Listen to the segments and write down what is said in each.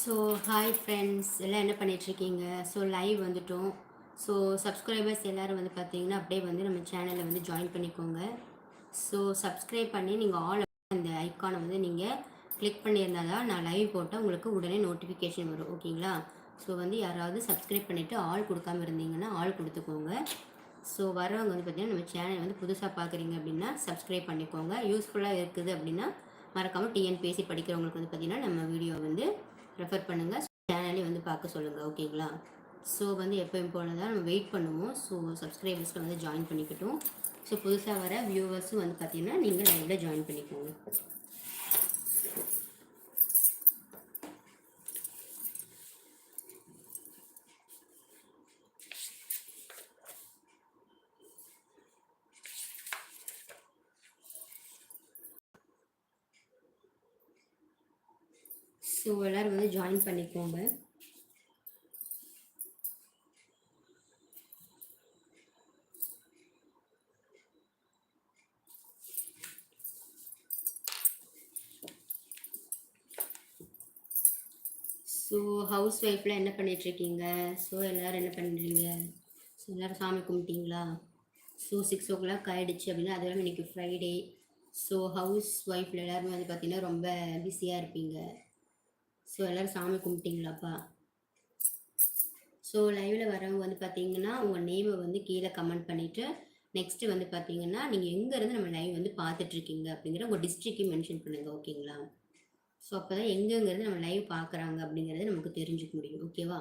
So hi friends எல்லாம் என்ன பண்ணிகிட்ருக்கீங்க ஸோ லைவ் வந்துட்டோம். ஸோ சப்ஸ்கிரைபர்ஸ் எல்லோரும் வந்து பார்த்தீங்கன்னா அப்படியே வந்து நம்ம சேனலில் வந்து ஜாயின் பண்ணிக்கோங்க. ஸோ சப்ஸ்கிரைப் பண்ணி நீங்கள் ஆல் அந்த ஐக்கானை வந்து நீங்கள் கிளிக் பண்ணியிருந்தால் தான் நான் லைவ் போட்டால் உங்களுக்கு உடனே நோட்டிஃபிகேஷன் வரும். ஓகேங்களா? ஸோ வந்து யாராவது சப்ஸ்கிரைப் பண்ணிவிட்டு ஆள் கொடுக்காம இருந்தீங்கன்னா ஆள் கொடுத்துக்கோங்க. ஸோ வரவங்க வந்து பார்த்திங்கன்னா நம்ம சேனல் வந்து புதுசாக பார்க்குறீங்க அப்படின்னா சப்ஸ்கிரைப் பண்ணிக்கோங்க. யூஸ்ஃபுல்லாக இருக்குது அப்படின்னா மறக்காமல் டிஎன்பிஎஸ்சி படிக்கிறவங்களுக்கு வந்து பார்த்திங்கன்னா நம்ம வீடியோ வந்து ரெஃபர் பண்ணுங்கள் சேனலே வந்து பார்க்க சொல்லுங்கள் ஓகேங்களா ஸோ வந்து எப்போயும் போல தான் நம்ம வெயிட் பண்ணுவோம். ஸோ சப்ஸ்கிரைபர்ஸ்க்கு வந்து ஜாயின் பண்ணிக்கிட்டோம். ஸோ புதுசாக வர வியூவர்ஸும் வந்து பார்த்தீங்கன்னா நீங்கள் லைவில் ஜாயின் பண்ணிக்கோங்க. ஸோ எல்லோரும் வந்து ஜாயின் பண்ணிக்கோங்க. ஸோ ஹவுஸ் ஒய்ஃபில் என்ன பண்ணிகிட்ருக்கீங்க ஸோ எல்லோரும் என்ன பண்ணுறீங்க ஸோ எல்லோரும் சாமி கும்பிட்டீங்களா? ஸோ சிக்ஸ் ஓ கிளாக் ஆகிடுச்சு அப்படின்னா அது இன்றைக்கி ஃப்ரைடே ஸோ ஹவுஸ் ஒய்ஃபில் எல்லாருமே வந்து பார்த்திங்கன்னா ரொம்ப பிஸியாக இருப்பீங்க. ஸோ எல்லோரும் சாமி கும்பிட்டீங்களாப்பா? ஸோ லைவில் வரவங்க வந்து பார்த்தீங்கன்னா உங்கள் நேமை வந்து கீழே கமெண்ட் பண்ணிவிட்டு நெக்ஸ்ட்டு வந்து பார்த்தீங்கன்னா நீங்கள் எங்கேருந்து நம்ம லைவ் வந்து பார்த்துட்ருக்கீங்க அப்படிங்கிற உங்கள் டிஸ்ட்ரிக்டையும் மென்ஷன் பண்ணுங்கள் ஓகேங்களா ஸோ அப்போ தான் எங்கெங்கிறது நம்ம லைவ் பார்க்குறாங்க அப்படிங்கிறத நமக்கு தெரிஞ்சுக்க முடியும் ஓகேவா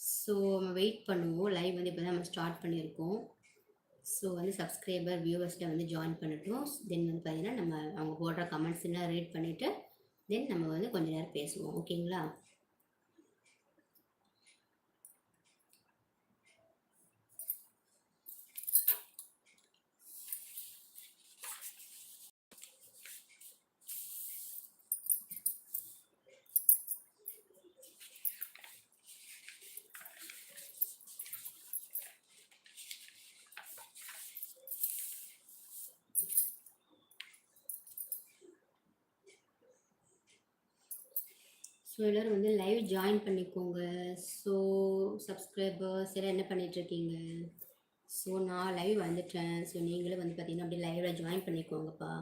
ஸோ நம்ம வெயிட் பண்ணுவோம். லைவ் வந்து இப்போ தான் நம்ம ஸ்டார்ட் பண்ணியிருக்கோம். ஸோ வந்து சப்ஸ்கிரைபர் வியூவர்ஸில் வந்து ஜாயின் பண்ணட்டும். தென் வந்து பார்த்திங்கன்னா நம்ம அவங்க போடுற கமெண்ட்ஸ் எல்லாம் ரீட் பண்ணிவிட்டு தென் நம்ம வந்து கொஞ்ச நேரம் பேசுவோம். ஓகேங்களா ஸோ எல்லோரும் வந்து லைவ் ஜாயின் பண்ணிக்கோங்க. ஸோ சப்ஸ்கிரைபர்ஸ் எல்லாம் என்ன பண்ணிகிட்ருக்கீங்க ஸோ நான் லைவ் வந்துட்டேன். ஸோ நீங்களும் வந்து பார்த்தீங்கன்னா அப்படியே லைவில் ஜாயின் பண்ணிக்கோங்கப்பா.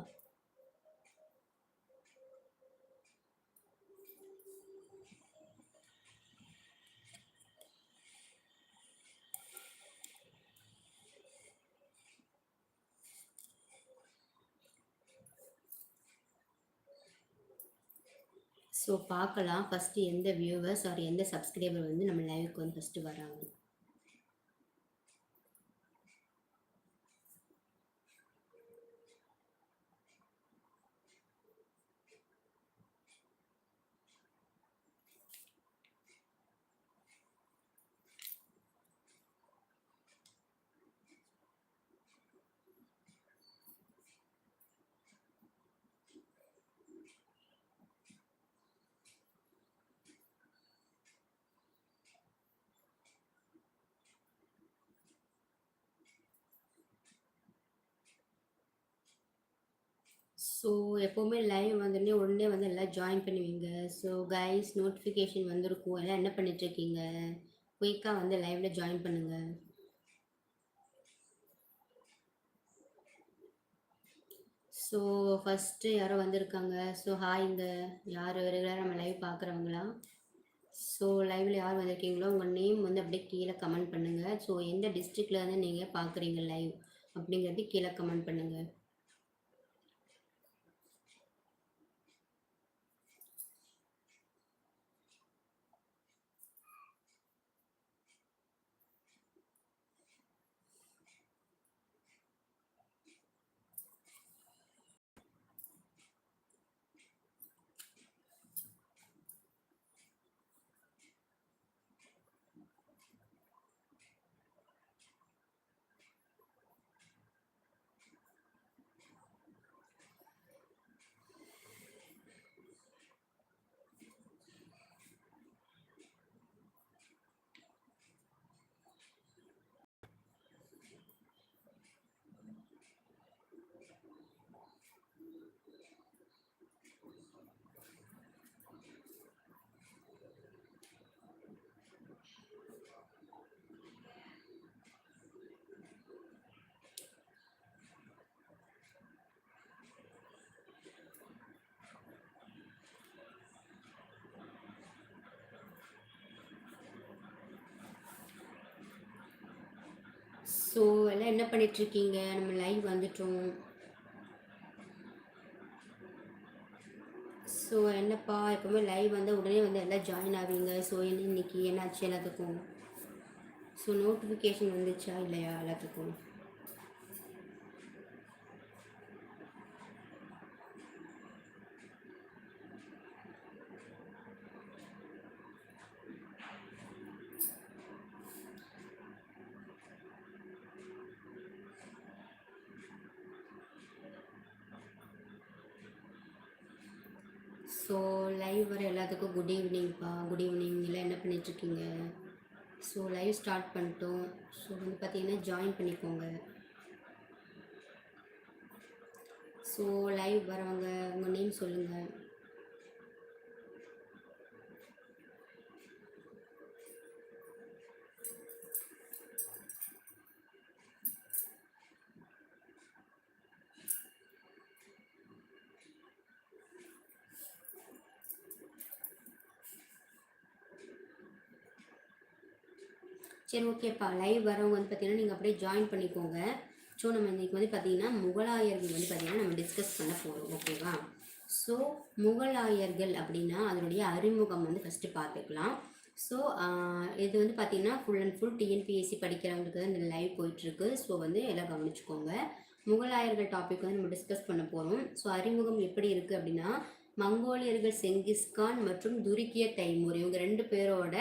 ஸோ பார்க்கலாம். ஃபஸ்ட்டு எந்த வியூவர்ஸ் ஆர் எந்த சப்ஸ்கிரைபர் வந்து நம்ம லைவுக்கு வந்து ஃபஸ்ட்டு வராங்க. ஸோ எப்போவுமே லைவ் வந்தோடனே உடனே வந்து எல்லாம் ஜாயின் பண்ணுவீங்க. ஸோ கைஸ் நோட்டிஃபிகேஷன் வந்திருக்கும். எல்லாம் என்ன பண்ணிட்டுருக்கீங்க? குயிக்காக வந்து லைவில் ஜாயின் பண்ணுங்கள் ஸோ ஃபஸ்ட்டு யாரோ வந்திருக்காங்க? ஸோ ஹாய் இந்த யார்? ரெகுலராக நம்ம லைவ் பார்க்குறவங்களா ஸோ லைவில் யார் வந்திருக்கீங்களோ உங்கள் நேம் வந்து அப்படியே கீழே கமெண்ட் பண்ணுங்கள் ஸோ எந்த டிஸ்ட்ரிக்டில் இருந்து நீங்கள் பார்க்குறீங்க லைவ் அப்படிங்கிறது கீழே கமெண்ட் பண்ணுங்கள் ஸோ எல்லாம் என்ன பண்ணிட்டு இருக்கீங்க நம்ம லைவ் வந்துட்டோம். ஸோ என்னப்பா எப்பவுமே லைவ் வந்தால் உடனே வந்து எல்லாம் ஜாயின் ஆவீங்க. ஸோ என்ன இன்னைக்கு என்னாச்சு எல்லாத்துக்கும்? ஸோ நோட்டிஃபிகேஷன் வந்துச்சா இல்லையா எல்லாத்துக்கும் ஸோ லைவ் வர எல்லாத்துக்கும் குட் ஈவினிங்ப்பா குட் ஈவினிங் எல்லாம் என்ன பண்ணிகிட்ருக்கீங்க ஸோ லைவ் ஸ்டார்ட் பண்ணிட்டோம். ஸோ வந்து பார்த்தீங்கன்னா ஜாயின் பண்ணிக்கோங்க. ஸோ லைவ் வரவங்க உங்கள் நேம் சொல்லுங்கள் சரி ஓகேப்பா லைவ் வரவங்க வந்து பார்த்தீங்கன்னா நீங்கள் அப்படியே ஜாயின் பண்ணிக்கோங்க. ஸோ நம்ம இன்றைக்கி வந்து பார்த்தீங்கன்னா முகலாயர்கள் வந்து பார்த்தீங்கன்னா நம்ம டிஸ்கஸ் பண்ண போகிறோம் ஓகேவா ஸோ முகலாயர்கள் அப்படின்னா அதனுடைய அறிமுகம் வந்து ஃபஸ்ட்டு பார்த்துக்கலாம். ஸோ இது வந்து பார்த்தீங்கன்னா ஃபுல் அண்ட் ஃபுல் டிஎன்பிஎஸ்சி படிக்கிறவங்களுக்கு தான் இந்த லைவ் போயிட்டுருக்கு. ஸோ வந்து எல்லாம் கவனிச்சுக்கோங்க. முகலாயர்கள் டாபிக் வந்து நம்ம டிஸ்கஸ் பண்ண போகிறோம் ஸோ அறிமுகம் எப்படி இருக்குது அப்படின்னா மங்கோலியர்கள் செங்கிஸ்கான் மற்றும் துருக்கிய தைமூர். இவங்க ரெண்டு பேரோட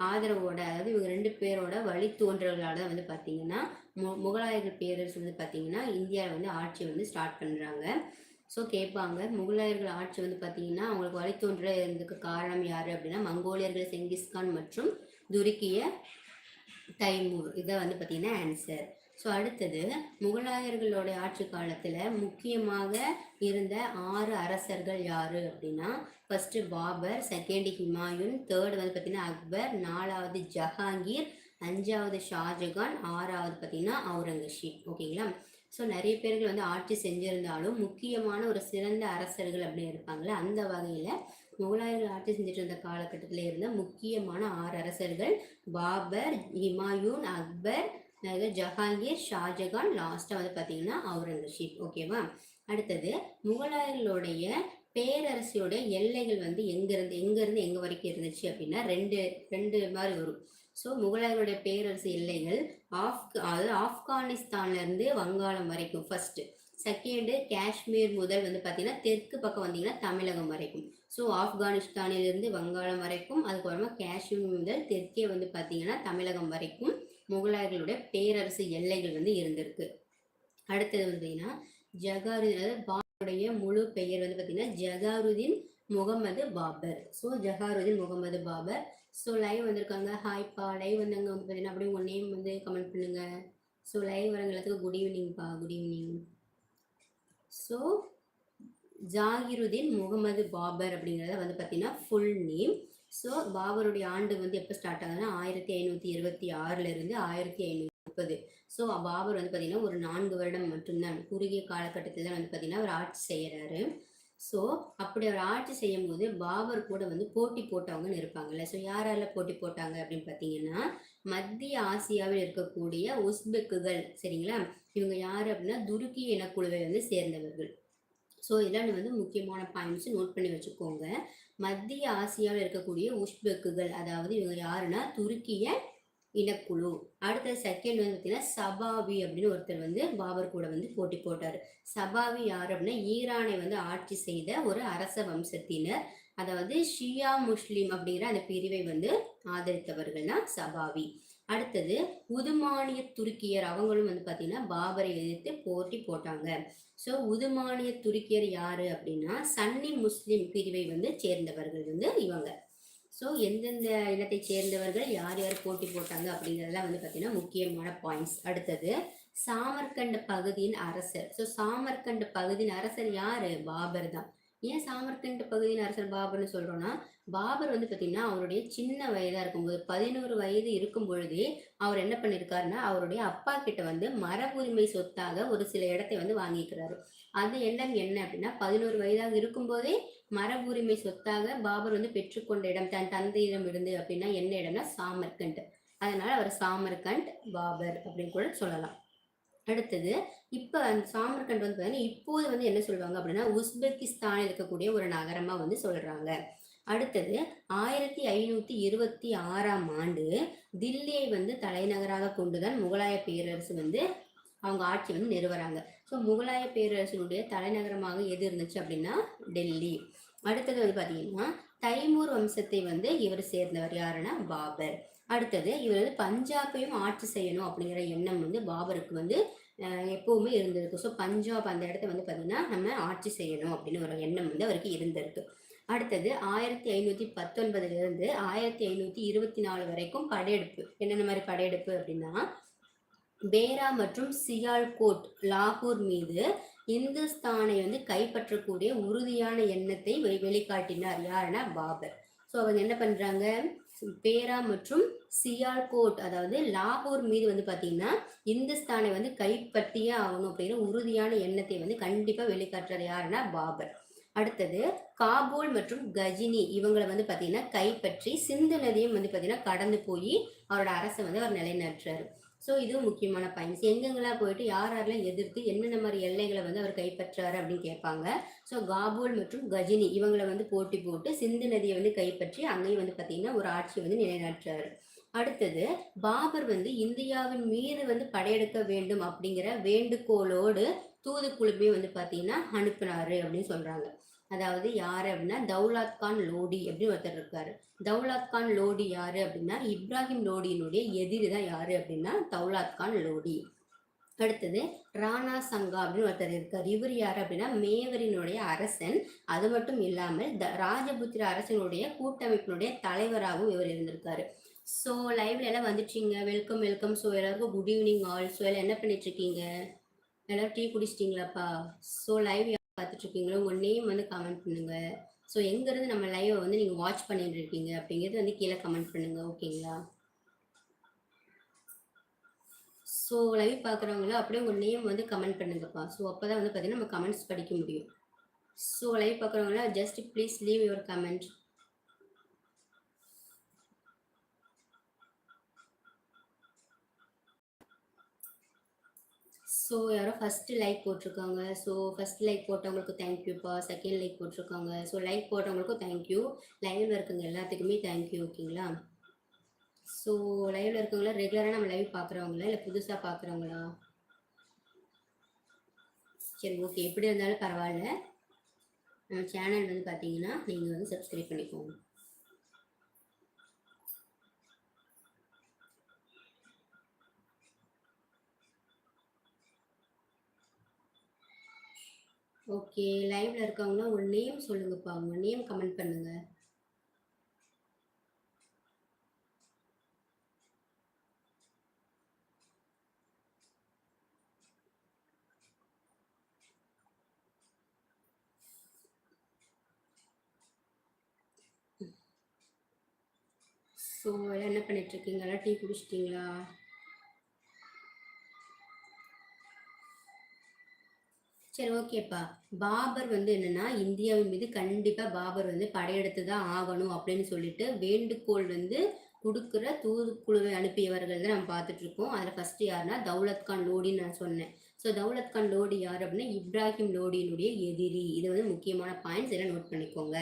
ஆதரவோட அதாவது இவங்க ரெண்டு பேரோட வழித்தோன்றல்களால் வந்து பார்த்தீங்கன்னா மு முகலாயர்கள் பேரரசு வந்து பார்த்தீங்கன்னா இந்தியாவில் வந்து ஆட்சி வந்து ஸ்டார்ட் பண்ணுறாங்க ஸோ கேட்பாங்க முகலாயர்கள் ஆட்சி வந்து பார்த்தீங்கன்னா அவங்களுக்கு வழித்தோன்ற இருந்ததுக்கு காரணம் யார் அப்படின்னா மங்கோலியர்கள் செங்கிஸ்கான் மற்றும் துருக்கிய தைமூர். இதை வந்து பார்த்தீங்கன்னா ஆன்சர் ஸோ அடுத்தது முகலாயர்களோட ஆட்சி காலத்தில் முக்கியமாக இருந்த ஆறு அரசர்கள் யார் அப்படின்னா first Babar second Humayun third வந்து பார்த்திங்கன்னா அக்பர் நாலாவது ஜஹாங்கீர் அஞ்சாவது ஷாஜகான் ஆறாவது பார்த்திங்கன்னா அவுரங்கசீப். ஓகேங்களா ஸோ நிறைய பேர்கள் வந்து ஆட்சி செஞ்சிருந்தாலும் முக்கியமான ஒரு சிறந்த அரசர்கள் அப்படின்னு இருப்பாங்களே அந்த வகையில் முகலாயர்கள் ஆட்சி செஞ்சுட்டு இருந்த காலகட்டத்தில் இருந்த முக்கியமான ஆறு அரசர்கள் பாபர் ஹிமாயூன் அக்பர் ஜஹாங்கீர் ஷாஜகான் லாஸ்ட்டாக வந்து பார்த்தீங்கன்னா அவுரங்கசீப் ஓகேவா அடுத்தது முகலாயர்களுடைய பேரரசியோட எல்லைகள் வந்து எங்கேருந்து எங்கேருந்து எங்கே வரைக்கும் இருந்துச்சு அப்படின்னா ரெண்டு ரெண்டு மாதிரி வரும். ஸோ முகலாயர்களுடைய பேரரசு எல்லைகள் ஆஃப் அதாவது ஆப்கானிஸ்தான்லேருந்து வங்காளம் வரைக்கும் ஃபர்ஸ்ட் செகண்டு காஷ்மீர் முதல் வந்து பார்த்தீங்கன்னா தெற்கு பக்கம் வந்தீங்கன்னா தமிழகம் வரைக்கும். ஸோ ஆப்கானிஸ்தானிலிருந்து வங்காளம் வரைக்கும் அதுக்கப்புறமா காஷ்மீர் முதல் தெற்கே வந்து பார்த்தீங்கன்னா தமிழகம் வரைக்கும் முகலாயர்களுடைய பேரரசு எல்லைகள் வந்து இருந்திருக்கு. அடுத்தது வந்து பார்த்தீங்கன்னா ஜகாருதீன் அதாவது பாபருடைய முழு பெயர் வந்து பார்த்தீங்கன்னா Zahiruddin Muhammad Babar. So Zahiruddin Muhammad Babar. So live வந்திருக்காங்க. ஹாய்ப்பா லைவ் வந்தவங்க வந்து பார்த்தீங்கன்னா அப்படியே உங்கள் நேம் வந்து கமெண்ட் பண்ணுங்க. ஸோ லைவ் வரங்களுக்கு good ஈவினிங்ப்பா good evening so Zahiruddin Muhammad Babar அப்படிங்கிறத வந்து பார்த்தீங்கன்னா ஃபுல் நேம் ஸோ பாபருடைய ஆண்டு வந்து எப்போ ஸ்டார்ட் ஆகுதுன்னா ஆயிரத்தி ஐநூற்றி இருபத்தி ஆறுலேருந்து ஆயிரத்தி ஐநூற்றி முப்பது. ஸோ பாபர் வந்து பார்த்திங்கன்னா ஒரு நான்கு வருடம் மட்டும்தான். குறுகிய காலகட்டத்தில் தான் வந்து பார்த்திங்கன்னா அவர் ஆட்சி செய்கிறாரு ஸோ அப்படி அவர் ஆட்சி செய்யும் போது பாபர் கூட வந்து போட்டி போட்டவங்கன்னு இருப்பாங்கல்ல. ஸோ யாரெல்லாம் போட்டி போட்டாங்க அப்படின்னு பார்த்தீங்கன்னா மத்திய ஆசியாவில் இருக்கக்கூடிய உஸ்பெக்குகள் சரிங்களா? இவங்க யார் அப்படின்னா துருக்கி இனக்குழுவை வந்து சேர்ந்தவர்கள். ஸோ இதெல்லாம் வந்து முக்கியமான பாயிண்ட்ஸ் நோட் பண்ணி வச்சுக்கோங்க. மத்திய ஆசியாவில் இருக்கக்கூடிய உஷ்பெக்குகள் அதாவது இவங்க யாருன்னா துருக்கிய இனக்குழு. அடுத்த செகண்ட் வந்து பார்த்தீங்கன்னா சபாவி அப்படின்னு ஒருத்தர் வந்து பாபர் கூட வந்து போட்டி போட்டார். சபாவி யார் அப்படின்னா ஈரானை வந்து ஆட்சி செய்த ஒரு அரச வம்சத்தினர். அதாவது ஷியா முஸ்லீம் அப்படிங்கிற அந்த பிரிவை வந்து ஆதரித்தவர்கள் தான் சபாவி. அடுத்தது உதுமானிய துருக்கியர் அவங்களும் வந்து பார்த்தீங்கன்னா பாபரை எதிர்த்து போட்டி போட்டாங்க. ஸோ உதுமானிய துருக்கியர் யாரு அப்படின்னா சன்னி முஸ்லிம் பிரிவை வந்து சேர்ந்தவர்கள் வந்து இவங்க. ஸோ எந்தெந்த இனத்தை சேர்ந்தவர்கள் யார் யார் போட்டி போட்டாங்க அப்படிங்கிறதெல்லாம் வந்து பார்த்தீங்கன்னா முக்கியமான பாயிண்ட்ஸ் அடுத்தது சாமர்கண்ட் பகுதியின் அரசர். ஸோ சாமர்கண்ட் பகுதியின் அரசர் யார்? பாபர் தான். ஏன் சாமர்கண்ட் பகுதியின் அரசர் பாபர்னு சொல்கிறோன்னா பாபர் வந்து பார்த்தீங்கன்னா அவருடைய சின்ன வயதாக இருக்கும்போது பதினோரு வயது இருக்கும் பொழுதே அவர் என்ன பண்ணியிருக்காருன்னா அவருடைய அப்பா கிட்ட வந்து மரபுரிமை சொத்தாக ஒரு சில இடத்தை வந்து வாங்கிக்கிறாரு. அது இடம் என்ன அப்படின்னா பதினோரு வயதாக இருக்கும்போதே மரபுரிமை சொத்தாக பாபர் வந்து பெற்றுக்கொண்ட இடம் தன் தந்தையிடம் இருந்து அப்படின்னா என்ன இடம்னா சாமர்கண்ட். அதனால அவர் சாமர்கண்ட் பாபர் அப்படின்னு கூட சொல்லலாம். அடுத்தது இப்போ அந்த சாமர்கண்ட் வந்து பார்த்தீங்கன்னா இப்போது வந்து என்ன சொல்லுவாங்க அப்படின்னா உஸ்பெகிஸ்தானில் இருக்கக்கூடிய ஒரு நகரமாக வந்து சொல்கிறாங்க அடுத்தது ஆயிரத்தி ஐநூற்றி இருபத்தி ஆறாம் ஆண்டு தில்லியை வந்து தலைநகராக கொண்டுதான் முகலாய பேரரசு வந்து அவங்க ஆட்சி வந்து நிறுவறாங்க. ஸோ முகலாய பேரரசினுடைய தலைநகரமாக எது இருந்துச்சு அப்படின்னா டெல்லி. அடுத்தது வந்து பார்த்தீங்கன்னா தைமூர் வம்சத்தை வந்து இவர் சேர்ந்தவர் யாருன்னா பாபர். அடுத்தது இவர் வந்து பஞ்சாபையும் ஆட்சி செய்யணும் அப்படிங்கிற எண்ணம் வந்து பாபருக்கு வந்து எப்பவுமே இருந்திருக்கு. ஸோ பஞ்சாப் அந்த இடத்த வந்து பார்த்தீங்கன்னா நம்ம ஆட்சி செய்யணும் அப்படின்னு ஒரு எண்ணம் வந்து அவருக்கு இருந்திருக்கு. அடுத்தது ஆயிரத்தி ஐநூற்றி பத்தொன்பதுலேருந்து ஆயிரத்தி ஐநூற்றி இருபத்தி நாலு வரைக்கும் படையெடுப்பு. என்னென்ன மாதிரி படையெடுப்பு அப்படின்னா பேரா மற்றும் சியால்கோட் லாகூர் மீது இந்துஸ்தானை வந்து கைப்பற்றக்கூடிய உறுதியான எண்ணத்தை வெளிக்காட்டினார். யாருன்னா பாபர். ஸோ அவங்க என்ன பண்ணுறாங்க பேரா மற்றும் சியால்கோட் அதாவது லாகூர் மீது வந்து பார்த்தீங்கன்னா இந்துஸ்தானை வந்து கைப்பற்றியே ஆகணும் அப்படிங்கிற உறுதியான எண்ணத்தை வந்து கண்டிப்பாக வெளிக்காட்டுறது யாருன்னா பாபர். அடுத்தது காபூல் மற்றும் கஜினி. இவங்களை வந்து பார்த்தீங்கன்னா கைப்பற்றி சிந்து நதியும் வந்து பார்த்தீங்கன்னா கடந்து போய் அவரோட அரசை வந்து அவர் நிலைநாட்டுறாரு. ஸோ இதுவும் முக்கியமான பாயிண்ட்ஸ் எங்கெங்கெல்லாம் போயிட்டு யார் யாரெல்லாம் எதிர்த்து என்னென்ன மாதிரி எல்லைகளை வந்து அவர் கைப்பற்றாரு அப்படின்னு கேட்பாங்க. ஸோ காபூல் மற்றும் கஜினி இவங்களை வந்து போட்டி போட்டு சிந்து நதியை வந்து கைப்பற்றி அங்கேயும் வந்து பார்த்தீங்கன்னா ஒரு ஆட்சியை வந்து நிலைநாட்டுறாரு. அடுத்தது பாபர் வந்து இந்தியாவின் மீது வந்து படையெடுக்க வேண்டும் அப்படிங்கிற வேண்டுகோளோடு தூதுக்குழுப்பையும் வந்து பார்த்தீங்கன்னா அனுப்பினாரு அப்படின்னு சொல்கிறாங்க அதாவது யார் அப்படின்னா தௌலாத் கான் லோடி அப்படின்னு ஒருத்தர் இருக்காரு. தௌலாத் கான் லோடி யாரு அப்படின்னா இப்ராஹிம் லோடியினுடைய எதிரி தான் யாரு அப்படின்னா தௌலாத் கான் லோடி. அடுத்தது ராணா சங்கா அப்படின்னு ஒருத்தர் இருக்கார். இவர் யார் அப்படின்னா மேவரினுடைய அரசன். அது மட்டும் இல்லாமல் த ராஜபுத்திர அரசனுடைய கூட்டமைப்பினுடைய தலைவராகவும் இவர் இருந்திருக்காரு. ஸோ லைவ்ல எல்லாம் வந்துட்டீங்க. வெல்கம் வெல்கம் ஸோ எல்லாருக்கும் குட் ஈவினிங் ஆல் ஸோ எல்லாம் என்ன பண்ணிட்டு இருக்கீங்க? எல்லாரும் டீ குடிச்சிட்டிங்களாப்பா? ஸோ லைவ் பார்த்துட்ருக்கீங்களோ உங்கள் நேம் வந்து கமெண்ட் பண்ணுங்கள் ஸோ எங்கேருந்து நம்ம லைவை வந்து நீங்கள் வாட்ச் பண்ணிட்டு இருக்கீங்க அப்படிங்கிறது வந்து கீழே கமெண்ட் பண்ணுங்கள் ஓகேங்களா ஸோ லைவ் பார்க்குறவங்கள அப்படியே உங்கள் நேம் வந்து கமெண்ட் பண்ணுங்கப்பா. ஸோ அப்போ தான் வந்து பார்த்தீங்கன்னா நம்ம கமெண்ட்ஸ் படிக்க முடியும். So live பார்க்குறவங்கள just please leave your comment so யாரோ ஃபஸ்ட்டு லைக் போட்டிருக்காங்க. ஸோ ஃபஸ்ட் லைக் போட்டவங்களுக்கு தேங்க்யூப்பா செகண்ட் லைக் போட்டிருக்காங்க. ஸோ லைக் போட்டவங்களுக்கும் தேங்க்யூ லைவில் இருக்குங்க எல்லாத்துக்குமே தேங்க்யூ ஓகேங்களா ஸோ லைவில் இருக்கவங்கள ரெகுலராக நம்ம லைவ் பார்க்குறவங்களா இல்லை புதுசாக பார்க்குறவங்களா சரி ஓகே எப்படி இருந்தாலும் பரவாயில்ல. நம்ம சேனல் வந்து பார்த்தீங்கன்னா நீங்கள் வந்து சப்ஸ்கிரைப் பண்ணிக்கோங்க. ஓகே லைவ்ல இருக்காங்கன்னா உங்க நேம் சொல்லுங்கப்பா. உங்க நேம் கமெண்ட் பண்ணுங்க. ஸோ என்ன பண்ணிட்டு இருக்கீங்களா டீ குடிச்சிட்டிங்களா? சரி ஓகேப்பா. பாபர் வந்து என்னன்னா இந்தியாவின் மீது கண்டிப்பா பாபர் வந்து படையெடுத்து தான் ஆகணும் அப்படின்னு சொல்லிட்டு வேண்டுகோள் வந்து கொடுக்குற தூதுக்குழுவை அனுப்பியவர்கள் தான் நம்ம பார்த்துட்டு இருக்கோம் அதில் ஃபர்ஸ்ட் யாருன்னா தௌலத் கான் லோடின்னு நான் சொன்னேன். ஸோ தௌலத் கான் லோடி யார் அப்படின்னா இப்ராஹிம் லோடியினுடைய எதிரி. இது வந்து முக்கியமான பாயிண்ட்ஸ் எல்லாம் நோட் பண்ணிக்கோங்க.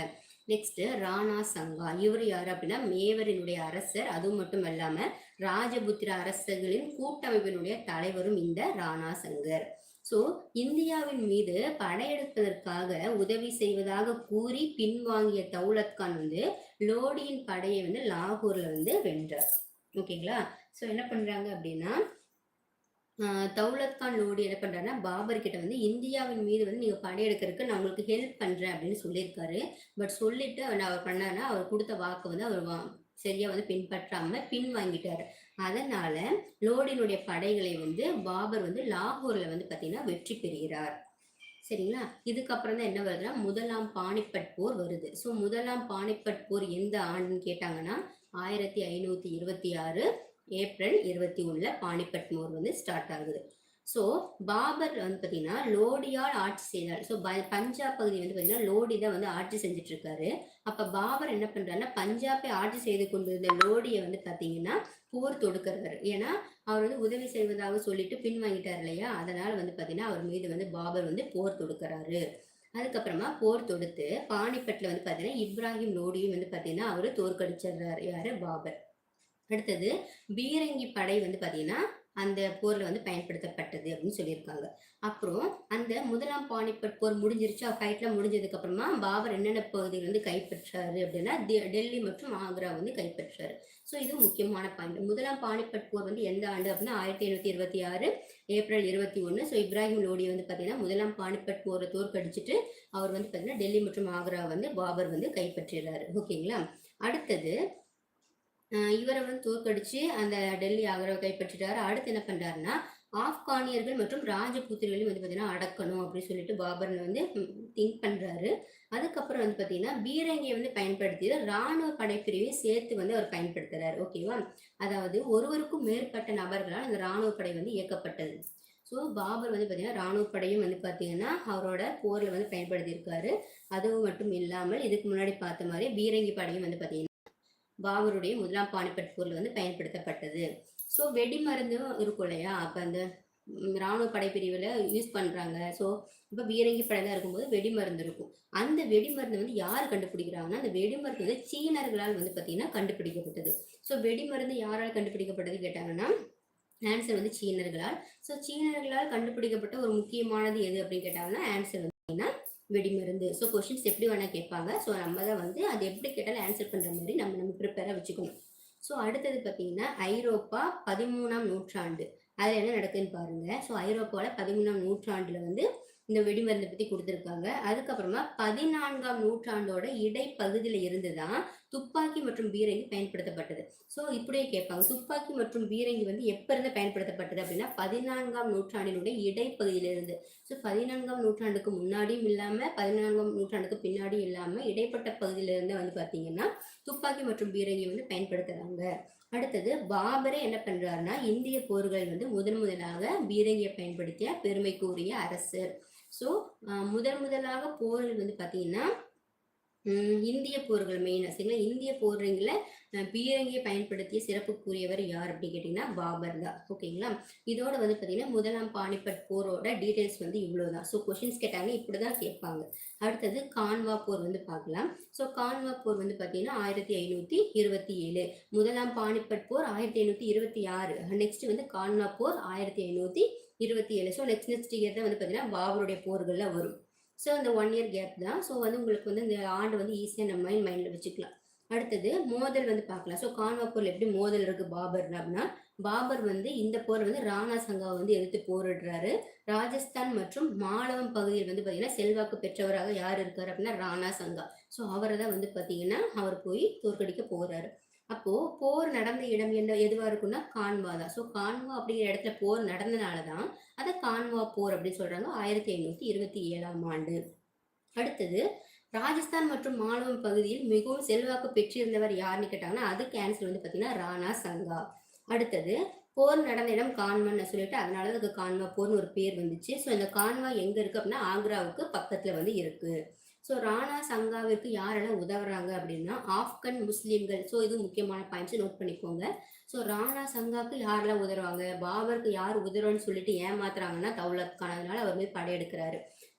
நெக்ஸ்ட் ராணா சங்கா. இவர் யார் அப்படின்னா மேவரினுடைய அரசர். அதுவும் மட்டும் இல்லாமல் ராஜபுத்திர அரசர்களின் கூட்டமைப்பினுடைய தலைவரும் இந்த ராணா சங்கர். ஸோ இந்தியாவின் மீது படையெடுப்பதற்காக உதவி செய்வதாக கூறி பின்வாங்கிய தௌலத் கான் வந்து லோடியின் படையை வந்து லாகூர்ல வந்து வென்றார். ஓகேங்களா ஸோ என்ன பண்றாங்க அப்படின்னா தௌலத் கான் லோடி என்ன பண்றாருன்னா பாபர் கிட்ட வந்து இந்தியாவின் மீது வந்து நீங்க படையெடுக்கிறதுக்கு நான் உங்களுக்கு ஹெல்ப் பண்றேன் அப்படின்னு சொல்லியிருக்காரு. பட் சொல்லிட்டு அவர் பண்ணாருன்னா அவர் கொடுத்த வாக்கு வந்து அவர் சரியா வந்து பின்பற்றாம பின் வாங்கிட்டாரு அதனால லோடினுடைய படைகளை வந்து பாபர் வந்து லாகூர்ல வந்து பாத்தீங்கன்னா வெற்றி பெறுகிறார். சரிங்களா? இதுக்கப்புறம் தான் என்ன வருதுன்னா முதலாம் பானிப்பட் போர் வருது. ஸோ முதலாம் பானிப்பட் போர் எந்த ஆண்டுன்னு கேட்டாங்கன்னா ஆயிரத்தி ஐநூத்தி இருபத்தி ஆறு ஏப்ரல் இருபத்தி ஒண்ணுல பானிப்பட் போர் வந்து ஸ்டார்ட் ஆகுது. ஸோ பாபர் வந்து பார்த்தீங்கன்னா லோடியால் ஆட்சி செய்தார். ஸோ பஞ்சாப் பகுதி வந்து பார்த்தீங்கன்னா லோடி தான் வந்து ஆட்சி செஞ்சுட்டு இருக்காரு அப்போ பாபர் என்ன பண்ணுறாருன்னா பஞ்சாப்பை ஆட்சி செய்து கொண்டிருந்த லோடியை வந்து பார்த்தீங்கன்னா போர் தொடுக்கிறவர். ஏன்னா அவர் வந்து உதவி செய்வதாக சொல்லிட்டு பின்வாங்கிட்டார் இல்லையா? அதனால வந்து பார்த்தீங்கன்னா அவர் மீது வந்து பாபர் வந்து போர் தொடுக்கிறாரு. அதுக்கப்புறமா போர் தொடுத்து பானிப்பட்டில் வந்து பார்த்தீங்கன்னா இப்ராஹிம் லோடியும் வந்து பார்த்தீங்கன்னா அவர் தோற்கடிச்சிடுறாரு. யாரு? பாபர். அடுத்தது பீரங்கி படை வந்து பார்த்தீங்கன்னா அந்த போர்ல வந்து பயன்படுத்தப்பட்டது அப்படின்னு சொல்லியிருக்காங்க. அப்புறம் அந்த முதலாம் பானிபட் போர் முடிஞ்சிருச்சு. ஃபைட்லாம் முடிஞ்சதுக்கு அப்புறமா பாபர் என்னென்ன பகுதிகள் வந்து கைப்பற்றாரு அப்படின்னா டெல்லி மற்றும் ஆக்ரா வந்து கைப்பற்றாரு. ஸோ இது முக்கியமான பாயிண்ட் முதலாம் பானிபட் போர் வந்து எந்த ஆண்டு அப்படின்னா ஆயிரத்தி எழுநூத்தி இருபத்தி ஆறு ஏப்ரல் இருபத்தி ஒன்று ஸோ இப்ராஹிம் லோடி வந்து பார்த்தீங்கன்னா முதலாம் பானிபட் போரை தோற்கடிச்சிட்டு அவர் வந்து பார்த்தீங்கன்னா டெல்லி மற்றும் ஆக்ரா வந்து பாபர் வந்து கைப்பற்றிடுறாரு. ஓகேங்களா அடுத்தது இவரை வந்து தோற்கடிச்சு அந்த டெல்லி ஆக்ராவை கைப்பற்றிட்டாரு. அடுத்து என்ன பண்றாருன்னா ஆப்கானியர்கள் மற்றும் ராஜபுத்திரிகளையும் வந்து பார்த்தீங்கன்னா அடக்கணும் அப்படின்னு சொல்லிட்டு பாபர் வந்து திங்க் பண்ணுறாரு அதுக்கப்புறம் வந்து பார்த்தீங்கன்னா பீரங்கியை வந்து பயன்படுத்தி ராணுவ படைப்பிரிவை சேர்த்து வந்து அவர் பயன்படுத்துறாரு. ஓகேவா அதாவது ஒருவருக்கும் மேற்பட்ட நபர்களால் அந்த ராணுவ படை வந்து இயக்கப்பட்டது. ஸோ பாபர் வந்து பார்த்தீங்கன்னா ராணுவ படையும் வந்து பார்த்தீங்கன்னா அவரோட போரில் வந்து பயன்படுத்தியிருக்காரு. அதுவும் மட்டும் இல்லாமல் இதுக்கு முன்னாடி பார்த்த மாதிரி பீரங்கி படையும் வந்து பார்த்தீங்கன்னா பாபருடைய முதலாம் பானிபட் போரில் வந்து பயன்படுத்தப்பட்டது. ஸோ வெடி மருந்தும் இருக்கும் இல்லையா? அப்போ அந்த இராணுவ படைப்பிரிவில் யூஸ் பண்ணுறாங்க ஸோ இப்போ பீரங்கி படையெல்லாம் இருக்கும்போது வெடிமருந்து இருக்கும். அந்த வெடிமருந்து வந்து யார் கண்டுபிடிக்கிறாங்கன்னா அந்த வெடிமருந்து வந்து சீனர்களால் வந்து பார்த்திங்கன்னா கண்டுபிடிக்கப்பட்டது. ஸோ வெடி மருந்து யாரால் கண்டுபிடிக்கப்பட்டது கேட்டாங்கன்னா ஆன்சர் வந்து சீனர்களால். ஸோ சீனர்களால் கண்டுபிடிக்கப்பட்ட ஒரு முக்கியமானது எது அப்படின்னு கேட்டாங்கன்னா ஆன்சர் வந்து பார்த்தீங்கன்னா வெடிமருந்து. ஸோ கொஷின்ஸ் எப்படி வேணால் கேட்பாங்க. ஸோ நம்ம தான் வந்து அது எப்படி கேட்டாலும் ஆன்சர் பண்ணுற மாதிரி நம்ம நம்ம ப்ரிப்பேராக வச்சுக்கணும். ஸோ அடுத்தது பார்த்தீங்கன்னா ஐரோப்பா பதிமூணாம் நூற்றாண்டு. அதில் என்ன நடக்குதுன்னு பாருங்கள் ஸோ ஐரோப்பாவில் பதிமூணாம் நூற்றாண்டில் வந்து இந்த வெடிமருந்தை பற்றி கொடுத்துருக்காங்க. அதுக்கப்புறமா பதினான்காம் நூற்றாண்டோட இடைப்பகுதியில் இருந்து தான் துப்பாக்கி மற்றும் பீரங்கி பயன்படுத்தப்பட்டது. ஸோ இப்படியே கேட்பாங்க. துப்பாக்கி மற்றும் பீரங்கி வந்து எப்ப இருந்து பயன்படுத்தப்பட்டது அப்படின்னா பதினான்காம் நூற்றாண்டினுடைய இடைப்பகுதியிலிருந்து ஸோ பதினான்காம் நூற்றாண்டுக்கு முன்னாடியும் இல்லாமல் பதினான்காம் நூற்றாண்டுக்கு பின்னாடியும் இல்லாமல் இடைப்பட்ட பகுதியிலிருந்து வந்து பாத்தீங்கன்னா துப்பாக்கி மற்றும் பீரங்கி வந்து பயன்படுத்துகிறாங்க அடுத்தது பாபரே என்ன பண்றாருன்னா இந்திய போர்கள் வந்து முதன் முதலாக பீரங்கியை பயன்படுத்திய பெருமைக்குரிய அரசர். ஸோ முதன் முதலாக போர்கள் வந்து பார்த்தீங்கன்னா இந்திய போர்கள் மெயினாக சரிங்களா? இந்திய போர்களில் பீரங்கியை பயன்படுத்திய சிறப்புக்குரியவர் யார் அப்படின்னு கேட்டிங்கன்னா பாபர் தான். ஓகேங்களா? இதோட வந்து பார்த்தீங்கன்னா முதலாம் பானிபட் போரோட டீட்டெயில்ஸ் வந்து இவ்வளோ தான் ஸோ கொஷின்ஸ் கேட்டாங்க இப்படி தான் கேட்பாங்க. அடுத்தது கான்வா போர் வந்து பார்க்கலாம். ஸோ கான்வா போர் வந்து பார்த்தீங்கன்னா ஆயிரத்தி ஐநூற்றி இருபத்தி ஏழு. முதலாம் பானிபட் போர் ஆயிரத்தி ஐநூற்றி இருபத்தி ஆறு. நெக்ஸ்ட் வந்து கான்வா போர் ஆயிரத்தி ஐநூற்றி இருபத்தி ஏழு. ஸோ நெக்ஸ்ட் நெக்ஸ்ட் இயர் தான் வந்து பார்த்தீங்கன்னா பாபருடைய போர்களில் வரும். ஸோ அந்த ஒன் இயர் கேப் தான். ஸோ வந்து உங்களுக்கு வந்து இந்த ஆண்டு வந்து ஈஸியாக நம்ம மைண்ட் மைண்டில் வச்சுக்கலாம். அடுத்தது மோதல் வந்து பார்க்கலாம். ஸோ கான்வாப்பூரில் எப்படி மோதல் இருக்குது பாபர் அப்படின்னா பாபர் வந்து இந்த போர் வந்து ராணா சங்காவை வந்து எதிர்த்து போரிடுறாரு. ராஜஸ்தான் மற்றும் மாலவம் பகுதியில் வந்து பார்த்தீங்கன்னா செல்வாக்கு பெற்றவராக யார் இருக்கார் அப்படின்னா ராணா சங்கா. ஸோ அவரை தான் வந்து பார்த்தீங்கன்னா அவர் போய் தோற்கடிக்க போகிறாரு அப்போ போர் நடந்த இடம் என்ன எதுவா இருக்குன்னா கான்வா தான். ஸோ கான்வா அப்படிங்கிற இடத்துல போர் நடந்தனால தான் அதை கான்வா போர் அப்படின்னு சொல்றாங்க. ஆயிரத்தி ஐநூத்தி இருபத்தி ஏழாம் ஆண்டு. அடுத்தது ராஜஸ்தான் மற்றும் மாணவம் பகுதியில் மிகவும் செல்வாக்கு பெற்றிருந்தவர் யாருன்னு கேட்டாங்கன்னா அது ஆன்சர் வந்து பார்த்தீங்கன்னா ராணா சங்கா. அடுத்தது போர் நடந்த இடம் கான்வான்னு சொல்லிட்டு அதனால அதுக்கு கான்வா போர்னு ஒரு பேர் வந்துச்சு. ஸோ இந்த கான்வா எங்க இருக்கு அப்படின்னா ஆக்ராவுக்கு பக்கத்துல வந்து இருக்கு. ஸோ ராணா சங்காவிற்கு யாரெல்லாம் உதவுறாங்க அப்படின்னா ஆப்கன் முஸ்லீம்கள் ஸோ இது முக்கியமான பாயிண்ட்ஸ் நோட் பண்ணிக்கோங்க. ஸோ ராணா சங்காவுக்கு யாரெல்லாம் உதவுறாங்க? பாபருக்கு யார் உதவுறோன்னு சொல்லிட்டு ஏமாத்துறாங்கன்னா தௌலத் கானதுனால அவர் போய் படையெடுக்கிறாரு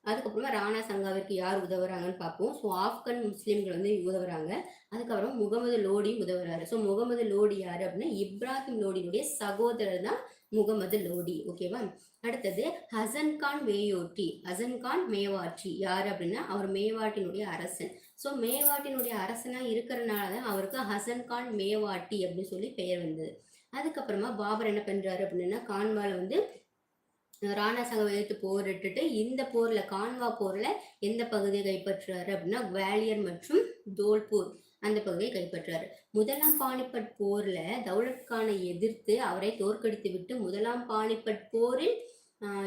அதுக்கப்புறமா ராணா சங்காவிற்கு யார் உதவுறாங்கன்னு பார்ப்போம். ஸோ ஆப்கன் முஸ்லீம்கள் வந்து உதவுறாங்க. அதுக்கப்புறம் முகமது லோடி உதவுறாரு. ஸோ முகமது லோடி யார் அப்படின்னா இப்ராஹிம் லோடியினுடைய சகோதரர் தான் முகமது லோடி ஓகேவா அடுத்தது ஹசன் கான் வேயோட்டி ஹசன் கான் மேவாட்சி. யார் அப்படின்னா அவர் மேவாட்டினுடைய அரசன். ஸோ மேவாட்டினுடைய அரசனாக இருக்கிறனால தான் அவருக்கு ஹசன் கான் மேவாட்டி அப்படின்னு சொல்லி பெயர் வந்தது. அதுக்கப்புறமா பாபர் என்ன பண்ணுறாரு அப்படின்னா கான்வால வந்து ராணா சங்கம் எதிர்த்து போரிட்டுட்டு இந்த போரில் கான்வா போரில் எந்த பகுதியை கைப்பற்றுறாரு அப்படின்னா குவாலியர் மற்றும் தோல்பூர். அந்த பகுதியை கைப்பற்றாரு. முதலாம் பானிபட் போர்ல தௌலத் கானை எதிர்த்து அவரை தோற்கடித்து விட்டு முதலாம் பானிபட் போரில்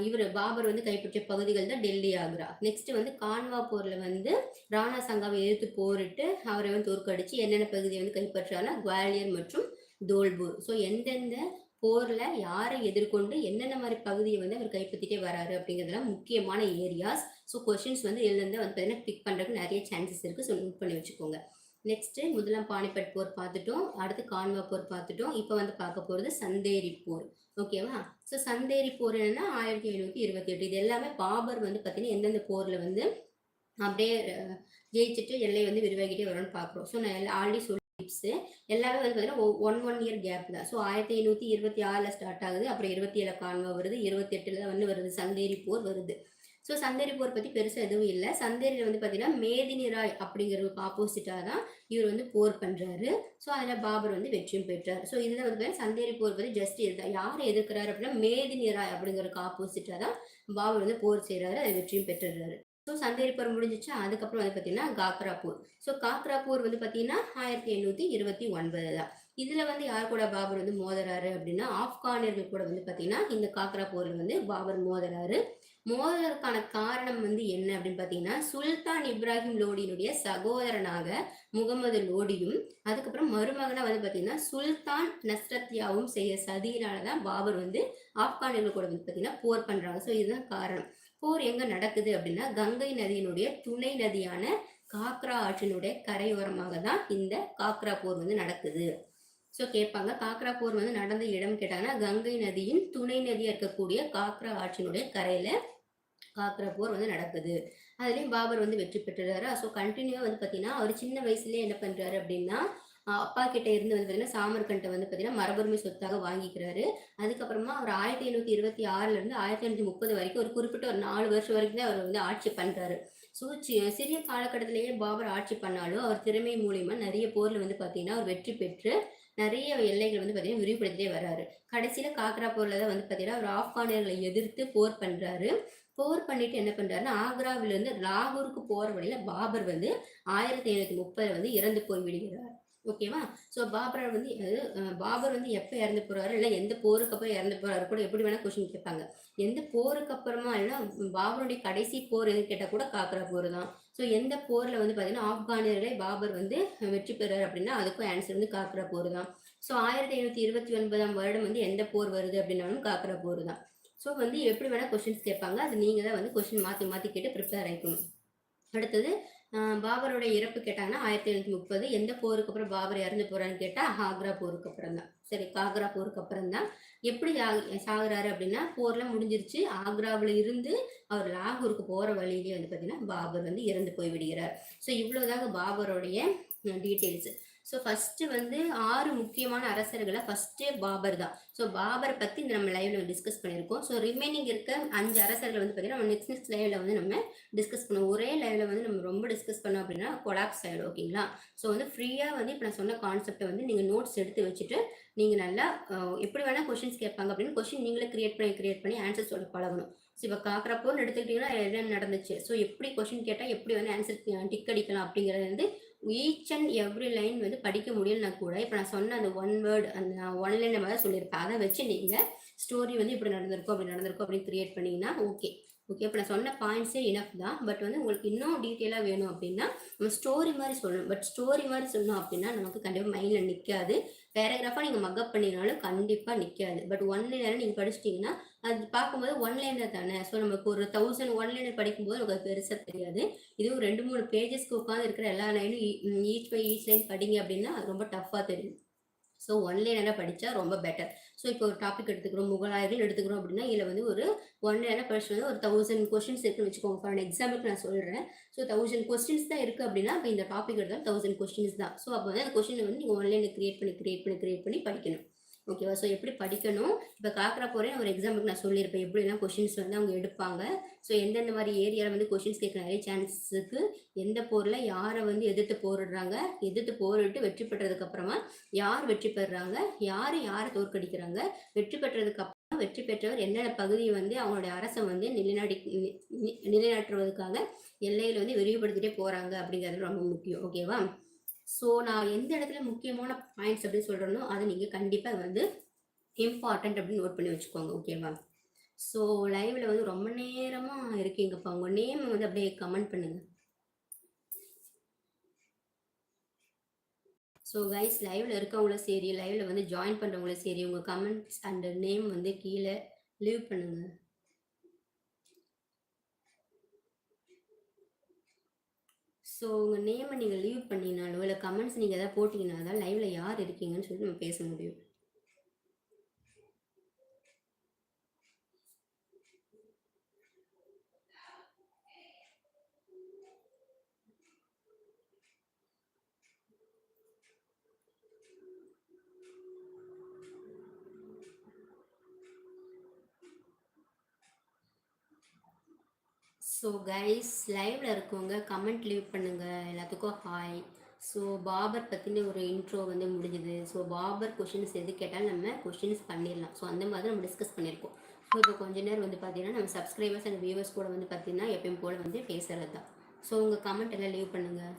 இவர் பாபர் வந்து கைப்பற்றிய பகுதிகள் தான் டெல்லி ஆக்ரா. நெக்ஸ்ட் வந்து கான்வா போர்ல வந்து ராணா சங்காவை எதிர்த்து போரிட்டு அவரை வந்து தோற்கடிச்சு என்னென்ன பகுதியை வந்து கைப்பற்றாருன்னா குவாலியர் மற்றும் தோல்பூர் ஸோ எந்தெந்த போர்ல யாரை எதிர்கொண்டு என்னென்ன மாதிரி பகுதியை வந்து அவர் கைப்பற்றிட்டே வராரு அப்படிங்கிறதுலாம் முக்கியமான ஏரியாஸ் ஸோ கொஷின்ஸ் வந்து இதுலேருந்து வந்து பார்த்தீங்கன்னா பிக் பண்ணுறதுக்கு நிறைய சான்சஸ் இருக்குது ஸோ நோட் பண்ணி வச்சுக்கோங்க. நெக்ஸ்ட்டு முதலாம் பானிபட் போர் பார்த்துட்டோம். அடுத்து கான்வா போர் பார்த்துட்டோம். இப்போ வந்து பார்க்க போகிறது சந்தேரி போர். ஓகேவா ஸோ சந்தேரி போர் என்னன்னா ஆயிரத்தி எழுநூற்றி இருபத்தி எட்டு இது எல்லாமே பாபர் வந்து பார்த்தீங்கன்னா எந்தெந்த போரில் வந்து அப்படியே ஜெயிச்சுட்டு எல்லை வந்து விரிவாகிட்டே வரும்னு பார்க்குறோம். ஸோ நான் ஆல்ரெடி சொல்லி டிப்ஸு எல்லாமே வந்து பார்த்தீங்கன்னா ஒன் ஒன் இயர் கேப் தான். ஸோ ஆயிரத்தி ஐநூற்றி இருபத்தி ஆறில் ஸ்டார்ட் ஆகுது. அப்புறம் இருபத்தி ஏழு கான்வா வருது. இருபத்தி எட்டில் வந்து வருது சந்தேரி போர் வருது. ஸோ சந்தேரி போர் பற்றி பெருசாக எதுவும் இல்லை. சந்தேரியில் வந்து பார்த்தீங்கன்னா மேதினி ராய் அப்படிங்கிறதுக்கு ஆப்போசிட்டாக தான் இவர் வந்து போர் பண்ணுறாரு ஸோ அதில் பாபர் வந்து வெற்றியும் பெற்றார். ஸோ இதில் வந்து பார்த்தீங்கன்னா சந்தேரி போர் பற்றி ஜஸ்ட் இதுதான் யார் எதிர்க்கிறாரு அப்படின்னா மேதினி ராய் அப்படிங்கிறதுக்கு ஆப்போசிட்டாக தான் பாபர் வந்து போர் செய்கிறாரு அதை வெற்றியும் பெற்றுறாரு. ஸோ சந்தேரி போர் முடிஞ்சிச்சு. அதுக்கப்புறம் வந்து பார்த்தீங்கன்னா காக்ராப்பூர் ஸோ காக்ரா போர் வந்து பார்த்தீங்கன்னா ஆயிரத்தி எண்ணூற்றி இருபத்தி ஒன்பது தான். இதில் வந்து யார் கூட பாபர் வந்து மோதுறாரு அப்படின்னா ஆப்கானியர்கள் கூட வந்து பார்த்தீங்கன்னா இந்த காக்ரா போரில் வந்து பாபர் மோதுறாரு. மோதலுக்கான காரணம் வந்து என்ன அப்படின்னு பார்த்தீங்கன்னா சுல்தான் இப்ராஹிம் லோடியினுடைய சகோதரனாக முகமது லோடியும் அதுக்கப்புறம் மருமகனா வந்து பார்த்தீங்கன்னா சுல்தான் நஸ்ரத்யாவும் செய்ய சதியினால தான் பாபர் வந்து ஆப்கானியர்கள் கூட வந்து பார்த்தீங்கன்னா போர் பண்ணுறாங்க ஸோ இதுதான் காரணம். போர் எங்கே நடக்குது அப்படின்னா கங்கை நதியினுடைய துணை நதியான காக்ரா ஆற்றினுடைய கரையோரமாக தான் இந்த காக்ரா போர் வந்து நடக்குது. ஸோ கேட்பாங்க. காக்ரா போர் வந்து நடந்த இடம் கேட்டாங்கன்னா கங்கை நதியின் துணை நதியாக இருக்கக்கூடிய காக்ரா ஆற்றினுடைய கரையில் காக்ரா போர் வந்து நடக்குது. அதுலேயும் பாபர் வந்து வெற்றி பெற்றுறாரு. ஸோ கண்டினியூவாக வந்து பார்த்தீங்கன்னா அவர் சின்ன வயசுலேயே என்ன பண்ணுறாரு அப்படின்னா அப்பா கிட்ட இருந்து வந்து பார்த்தீங்கன்னா சாமர்கண்டை வந்து பார்த்தீங்கன்னா மரபுரிமை சொத்தாக வாங்கிக்கிறாரு. அதுக்கப்புறமா அவர் ஆயிரத்தி ஐநூற்றி இருபத்தி ஆறுலேருந்து ஆயிரத்தி ஐநூற்றி முப்பது வரைக்கும் ஒரு குறிப்பிட்ட ஒரு நாலு வருஷம் வரைக்கும் தான் அவர் வந்து ஆட்சி பண்ணுறாரு ஸோ சிறிய காலகட்டத்திலேயே பாபர் ஆட்சி பண்ணாலும் அவர் திறமை மூலியமா நிறைய போரில் வந்து பார்த்தீங்கன்னா அவர் வெற்றி பெற்று நிறைய எல்லைகள் வந்து பார்த்தீங்கன்னா விரிவுபடுத்திட்டே வர்றாரு கடைசியில் காக்ரா போரில் தான் வந்து பார்த்தீங்கன்னா அவர் ஆப்கானியர்களை எதிர்த்து போர் பண்ணுறாரு போர் பண்ணிட்டு என்ன பண்றாருன்னா ஆக்ராவிலிருந்து லாகூருக்கு போற வழியில பாபர் வந்து ஆயிரத்தி ஐநூத்தி முப்பதுல வந்து இறந்து போய் விடுகிறார். ஓகேவா? ஸோ பாபர் வந்து பாபர் வந்து எப்போ இறந்து போறாரு? இல்லை எந்த போருக்கு அப்புறம் இறந்து போறாரு கூட எப்படி வேணா கொஸ்டின் கேட்பாங்க. எந்த போருக்கு அப்புறமா இல்லைன்னா பாபருடைய கடைசி போர் எதுன்னு கேட்டால் கூட காக்ரா போர் தான் ஸோ எந்த போரில் வந்து பார்த்தீங்கன்னா ஆப்கானியர்களை பாபர் வந்து வெற்றி பெறாரு அப்படின்னா அதுக்கும் ஆன்சர் வந்து காக்ரா போர் தான் ஸோ ஆயிரத்தி ஐநூற்றி இருபத்தி ஒன்பதாம் வருடம் வந்து எந்த போர் வருது அப்படின்னாலும் காக்ரா போர் தான் ஸோ வந்து எப்படி வேணால் கொஷின்ஸ் கேட்பாங்க. அது நீங்கள் தான் வந்து கொஷின் மாற்றி மாற்றி கேட்டு ப்ரிப்பேர் ஆகிக்கணும் அடுத்தது பாபரோட இறப்பு கேட்டாங்கன்னா ஆயிரத்தி எழுநூத்தி முப்பது. எந்த போருக்கு அப்புறம் பாபர் இறந்து போறான்னு கேட்டால் ஆக்ரா போருக்கு அப்புறம் தான். சரி காக்ரா போருக்கு அப்புறம் தான். எப்படி சாகுறாரு அப்படின்னா போர்லாம் முடிஞ்சிருச்சு. ஆக்ராவில் இருந்து அவர் லாகூருக்கு போகிற வழியிலேயே வந்து பார்த்தீங்கன்னா பாபர் வந்து இறந்து போய் விடுகிறார். ஸோ இவ்வளோதாங்க பாபருடைய டீட்டெயில்ஸ் ஸோ ஃபஸ்ட்டு வந்து ஆறு முக்கியமான அரசர்களை ஃபஸ்ட்டே பாபர் தான். ஸோ பாபரை பற்றி இந்த நம்ம லைவ்ல டிஸ்கஸ் பண்ணியிருக்கோம். ஸோ ரிமைனிங் இருக்க அஞ்சு அரசர்கள் வந்து பார்த்தீங்கன்னா நம்ம நெக்ஸ்ட் நெக்ஸ்ட் லைவ்ல வந்து நம்ம டிஸ்கஸ் பண்ணுவோம். ஒரே லைவ்ல வந்து நம்ம ரொம்ப டிஸ்கஸ் பண்ணோம் அப்படின்னா கொலாப்ஸ் ஆயிடும் ஓகேங்களா ஸோ வந்து ஃப்ரீயாக வந்து இப்போ நான் சொன்ன கான்செப்டை வந்து நீங்கள் நோட்ஸ் எடுத்து வச்சுட்டு நீங்கள் நல்லா எப்படி வேணால் கொஷின்ஸ் கேட்பாங்க அப்படின்னு கொஷின் நீங்களே கிரியேட் பண்ணி கிரியேட் பண்ணி ஆன்சர் சொல்ல பழகணும். ஸோ இப்போ காக்கிறப்போன்னு எடுத்துக்கிட்டிங்கன்னா என்ன நடந்துச்சு? ஸோ எப்படி கொஷின் கேட்டால் எப்படி வந்து ஆன்சர் டிக் அடிக்கலாம் அப்படிங்கிறது வந்து ஈச் அண்ட் எவ்ரி லைன் வந்து படிக்க முடியலனா கூட இப்போ நான் சொன்ன அந்த ஒன் வேர்டு அந்த நான் ஒன் லைன் மாதிரி சொல்லியிருப்பேன். அதை வச்சு நீங்கள் ஸ்டோரி வந்து இப்படி நடந்திருக்கும் அப்படி நடந்திருக்கும் அப்படின்னு கிரியேட் பண்ணிங்கன்னா ஓகே ஓகே இப்போ நான் சொன்ன பாயிண்ட்ஸே இனஃப் தான். பட் வந்து உங்களுக்கு இன்னும் டீட்டெயிலாக வேணும் அப்படின்னா நம்ம ஸ்டோரி மாதிரி சொல்லணும். பட் ஸ்டோரி மாதிரி சொல்லணும் அப்படின்னா நமக்கு கண்டிப்பாக மைண்டில் நிற்காது பேராகிராஃபாக நீங்கள் மக்கப் பண்ணினாலும் கண்டிப்பாக நிற்காது பட் ஒன் லைனர் நீங்கள் படிச்சிட்டிங்கன்னா அது பார்க்கும்போது ஒன் லைனர் தானே? ஸோ நமக்கு ஒரு தௌசண்ட் ஒன் லைனர் படிக்கும்போது நமக்கு பெருசாக தெரியாது. இதுவும் ரெண்டு மூணு பேஜஸ்க்கு உட்காந்து இருக்கிற எல்லா லைனும் ஈச் பை ஈச் லைன் படிங்க அப்படின்னா அது ரொம்ப டஃப்பாக தெரியும். ஸோ ஒன் லைனராக படித்தா ரொம்ப பெட்டர் ஸோ இப்போ ஒரு டாபிக் எடுத்துக்கிறோம் முகலாயர்கள் எடுத்துக்கிறோம் அப்படின்னா இதில் வந்து ஒரு ஒன் லைனாக படிச்சு வந்து ஒரு தௌசண்ட் கொஸ்டின்ஸ் இருக்குன்னு வச்சுக்கோங்க. ஃபார் எக்ஸாம்பிளுக்கு நான் சொல்கிறேன் ஸோ தௌசண்ட் கொஸ்டின்ஸ் தான் இருக்குது அப்படின்னா இப்போ இந்த டாபிக் எடுத்தால் தௌசண்ட் கொஸ்டின்ஸ் தான். ஸோ அப்போ வந்து அந்த கொஸ்டினை வந்து நீங்கள் ஒன்லைனில் கிரியேட் பண்ணி கிரியேட் பண்ணி கிரியேட் பண்ணி படிக்கணும். ஓகேவா ஸோ எப்படி படிக்கணும்? இப்போ காக்கரா போகிறேன் ஒரு எக்ஸாம்பிளுக்கு நான் சொல்லியிருப்பேன். எப்படிலாம் கொஷின்ஸ் வந்து அவங்க எடுப்பாங்க. ஸோ எந்தெந்த மாதிரி ஏரியாவில் வந்து கொஷின்ஸ் கேட்க நிறைய சான்ஸுக்கு எந்த போரில் யாரை வந்து எதிர்த்து போரிடுறாங்க? எதிர்த்து போரிட்டு வெற்றி பெற்றதுக்கப்புறமா யார் வெற்றி பெறுறாங்க? யார் யாரை தோற்கடிக்கிறாங்க? வெற்றி பெற்றதுக்கப்புறம் வெற்றி பெற்றவர் என்னென்ன பகுதியை வந்து அவங்களுடைய அரசை வந்து நிலைநாடி நிலைநாட்டுவதற்காக எல்லையில் வந்து விரிவுபடுத்திட்டே போகிறாங்க அப்படிங்கிறது ரொம்ப முக்கியம். ஓகேவா ஸோ நான் எந்த இடத்துல முக்கியமான பாயிண்ட்ஸ் அப்படின்னு சொல்கிறேனோ அதை நீங்கள் கண்டிப்பாக வந்து இம்பார்ட்டன்ட் அப்படின்னு நோட் பண்ணி வச்சுக்கோங்க ஓகேவா ஸோ லைவில் வந்து ரொம்ப நேரமாக இருக்கீங்கப்பா. உங்கள் நேம் வந்து அப்படியே கமெண்ட் பண்ணுங்கள் ஸோ கைஸ் லைவில் இருக்கவங்களும் சரி லைவில் வந்து ஜாயின் பண்ணுறவங்களும் சரி உங்கள் கமெண்ட்ஸ் அண்ட் நேம் வந்து கீழே லீவ் பண்ணுங்கள் ஸோ உங்கள் நேமை நீங்கள் லீவ் பண்ணினாலோ இல்லை கமெண்ட்ஸ் நீங்கள் எதாவது போட்டிங்கன்னா தான் லைவில் யார் இருக்கீங்கன்னு சொல்லி நம்ம பேச முடியும். ஸோ கைஸ் லைவில் இருக்கவங்க கமெண்ட் லீவ் பண்ணுங்கள் எல்லாத்துக்கும் ஹாய் ஸோ பாபர் பற்றின ஒரு இன்ட்ரோ வந்து முடிஞ்சுது. ஸோ பாபர் கொஷின்ஸ் எது கேட்டாலும் நம்ம கொஷின்ஸ் பண்ணிடலாம். ஸோ அந்த மாதிரி நம்ம டிஸ்கஸ் பண்ணியிருக்கோம். ஸோ இப்போ கொஞ்ச நேரம் வந்து பார்த்தீங்கன்னா நம்ம சப்ஸ்கிரைபர்ஸ் அண்ட் வியூவர்ஸ் கூட வந்து பார்த்தீங்கன்னா எப்பயும் போல் வந்து பேசுகிறது தான் ஸோ உங்கள் கமெண்ட் எல்லாம் லீவ் பண்ணுங்கள்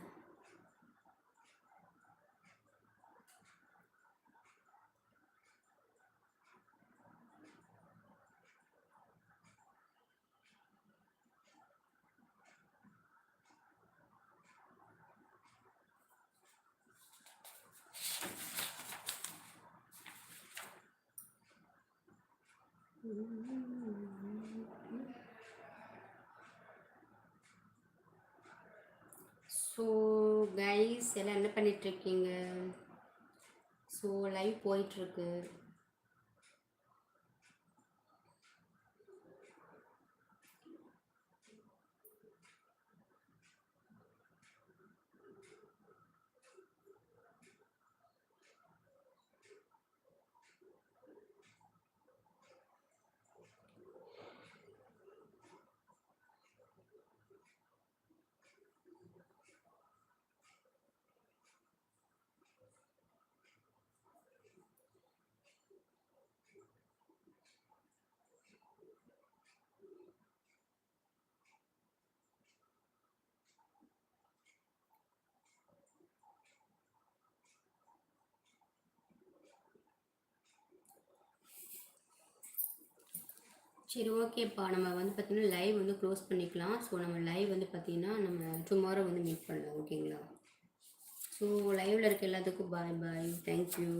ஸோ கைஸ் எல்லாம் என்ன பண்ணிகிட்ருக்கீங்க ஸோ லைவ் போயிட்டுருக்கு சரி ஓகேப்பா நம்ம வந்து பார்த்திங்கன்னா லைவ் வந்து க்ளோஸ் பண்ணிக்கலாம். ஸோ நம்ம லைவ் வந்து பார்த்திங்கன்னா நம்ம டுமாரோ வந்து மீட் பண்ணலாம் ஓகேங்களா ஸோ லைவில் இருக்க எல்லாத்துக்கும் பாய் பாய் தேங்க்யூ